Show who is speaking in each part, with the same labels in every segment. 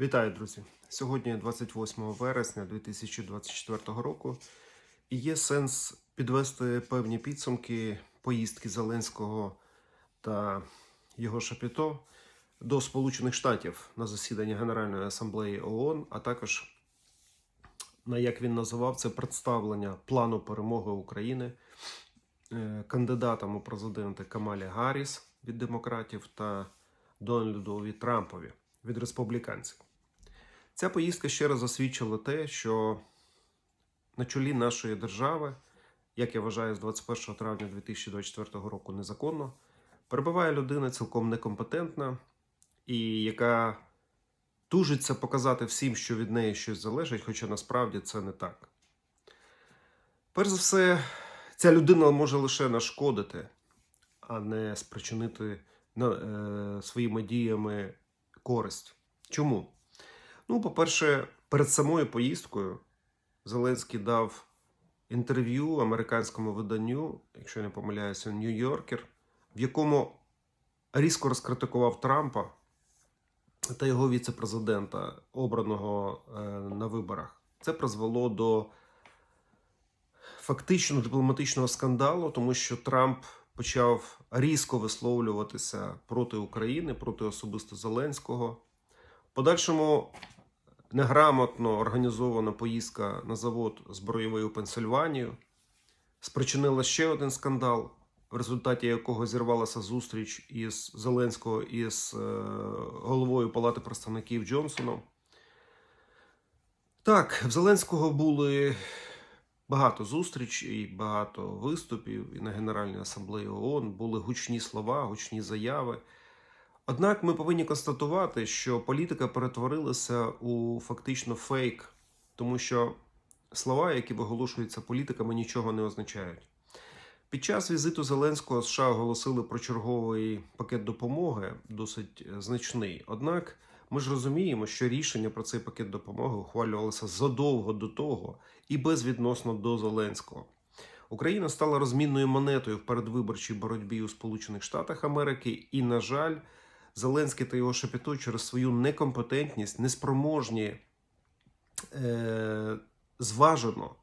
Speaker 1: Вітаю, друзі! Сьогодні 28 вересня 2024 року, і є сенс підвести певні підсумки поїздки Зеленського та його шапіто до Сполучених Штатів на засідання Генеральної асамблеї ООН, а також на як він називав це представлення плану перемоги України е, кандидатам у президенти Камалі Гарріс від демократів та Дональдові Трампові від республіканців. Ця поїздка ще раз засвідчила те, що на чолі нашої держави, як я вважаю, з 21 травня 2024 року незаконно, перебуває людина цілком некомпетентна і яка тужиться показати всім, що від неї щось залежить, хоча насправді це не так. Перш за все, ця людина може лише нашкодити, а не спричинити е, своїми діями користь. Чому? Ну, по-перше, перед самою поїздкою Зеленський дав інтерв'ю американському виданню, якщо я не помиляюся, Нью-Йоркер, в якому різко розкритикував Трампа та його віце-президента, обраного е, на виборах. Це призвело до фактично дипломатичного скандалу, тому що Трамп почав різко висловлюватися проти України, проти особисто Зеленського. В подальшому неграмотно організована поїздка на завод збройовий у Пенсильванію спричинила ще один скандал, в результаті якого зірвалася зустріч із Зеленського із е, головою Палати представників Джонсоном. Так, в Зеленського були багато зустрічей, багато виступів і на Генеральній асамблеї ООН були гучні слова, гучні заяви. Однак ми повинні констатувати, що політика перетворилася у фактично фейк, тому що слова, які виголошуються політиками, нічого не означають. Під час візиту Зеленського США оголосили про черговий пакет допомоги, досить е, значний. Однак ми ж розуміємо, що рішення про цей пакет допомоги ухвалювалося задовго до того і безвідносно до Зеленського. Україна стала розмінною монетою в передвиборчій боротьбі у Сполучених Штатах Америки, і, на жаль, Зеленський та його шапіто через свою некомпетентність, неспроможні е, зважено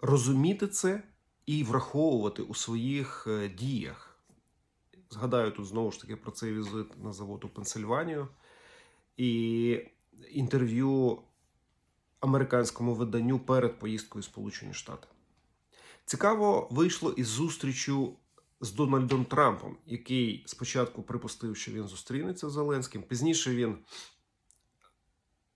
Speaker 1: розуміти це і враховувати у своїх е, діях. Згадаю тут знову ж таки про цей візит на завод у Пенсильванію і інтерв'ю американському виданню перед поїздкою Сполучені Штати. Цікаво вийшло із зустрічю з Дональдом Трампом, який спочатку припустив, що він зустрінеться з Зеленським. Пізніше він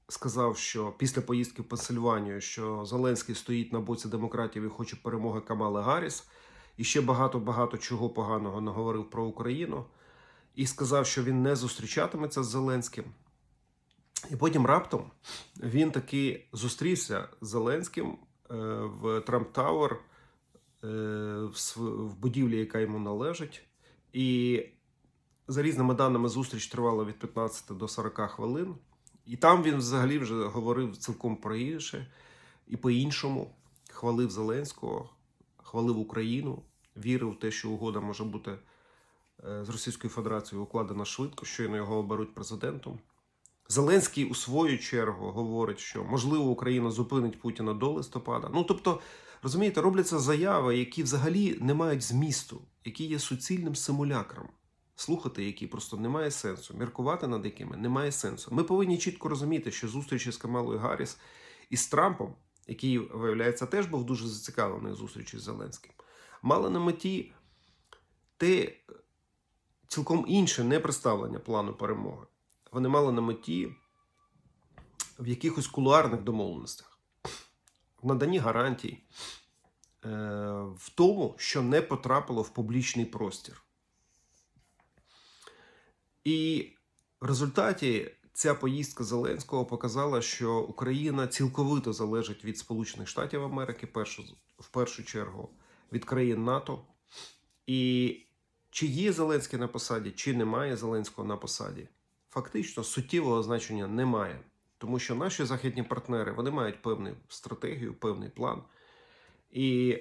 Speaker 1: сказав, що після поїздки в Пенсильванію, що Зеленський стоїть на боці демократів і хоче перемоги Камали Гарріс, і ще багато-багато чого поганого наговорив про Україну, і сказав, що він не зустрічатиметься з Зеленським. І потім раптом він таки зустрівся з Зеленським е, в Трамп Тауер в будівлі, яка йому належить. І за різними даними зустріч тривала від 15 до 40 хвилин. І там він взагалі вже говорив цілком про інше і по-іншому. Хвалив Зеленського, хвалив Україну, вірив в те, що угода може бути е, з Російською Федерацією укладена швидко, щойно його оберуть президентом. Зеленський у свою чергу говорить, що можливо Україна зупинить Путіна до листопада. Ну тобто, розумієте, робляться заяви, які взагалі не мають змісту, які є суцільним симулякром. Слухати, які просто немає сенсу, міркувати над якими немає сенсу. Ми повинні чітко розуміти, що зустрічі з Камалою Гарріс і з Трампом, який, виявляється, теж був дуже зацікавлений зустрічі з Зеленським, мали на меті те цілком інше не представлення плану перемоги. Вони мали на меті в якихось кулуарних домовленостях, в наданні гарантій, е, в тому, що не потрапило в публічний простір. І в результаті ця поїздка Зеленського показала, що Україна цілковито залежить від Сполучених Штатів Америки, в першу чергу від країн НАТО. І чи є Зеленський на посаді, чи немає Зеленського на посаді, фактично суттєвого значення немає. Тому що наші західні партнери вони мають певну стратегію, певний план. І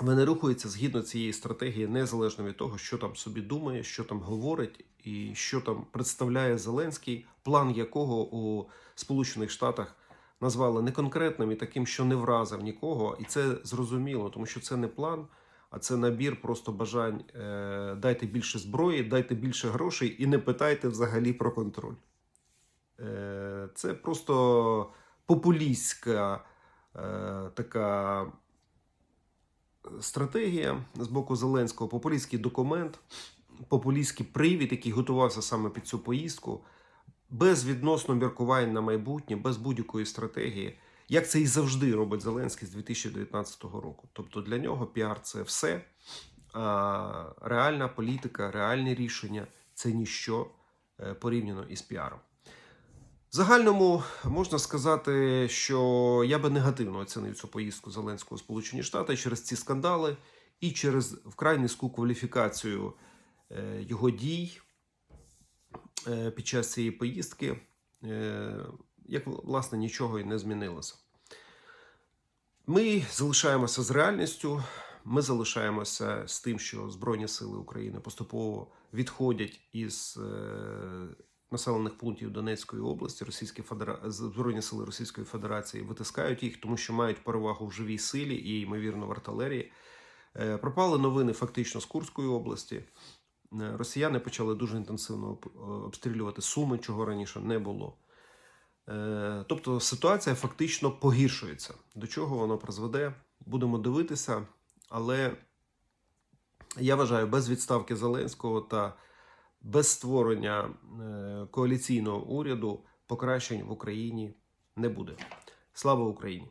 Speaker 1: вони рухаються згідно цієї стратегії, незалежно від того, що там собі думає, що там говорить і що там представляє Зеленський, план якого у Сполучених Штатах назвали неконкретним і таким, що не вразив нікого. І це зрозуміло, тому що це не план, а це набір просто бажань. Е, дайте більше зброї, дайте більше грошей і не питайте взагалі про контроль. Е, це просто популістська е, така стратегія з боку Зеленського, популістський документ, популістський привід, який готувався саме під цю поїздку, без відносно міркувань на майбутнє, без будь-якої стратегії, як це і завжди робить Зеленський з 2019 року. Тобто для нього піар це все, а реальна політика, реальні рішення це ніщо е, порівняно із піаром. В загальному можна сказати, що я би негативно оцінив цю поїздку Зеленського в Сполучені Штати через ці скандали і через вкрай низьку кваліфікацію е, його дій е, під час цієї поїздки, як власне нічого і не змінилося. Ми залишаємося з реальністю. Ми залишаємося з тим, що Збройні Сили України поступово відходять із е, населених пунктів Донецької області, Російські Федера... Збройні Сили Російської Федерації витискають їх, тому що мають перевагу в живій силі і, ймовірно, в артилерії. Е, Пропали новини фактично з Курської області. Е, Росіяни почали дуже інтенсивно обстрілювати Суми, чого раніше не було. Е, Тобто ситуація фактично погіршується. До чого воно призведе? Будемо дивитися, але я вважаю, без відставки Зеленського та без створення е, коаліційного уряду покращень в Україні не буде. Слава Україні!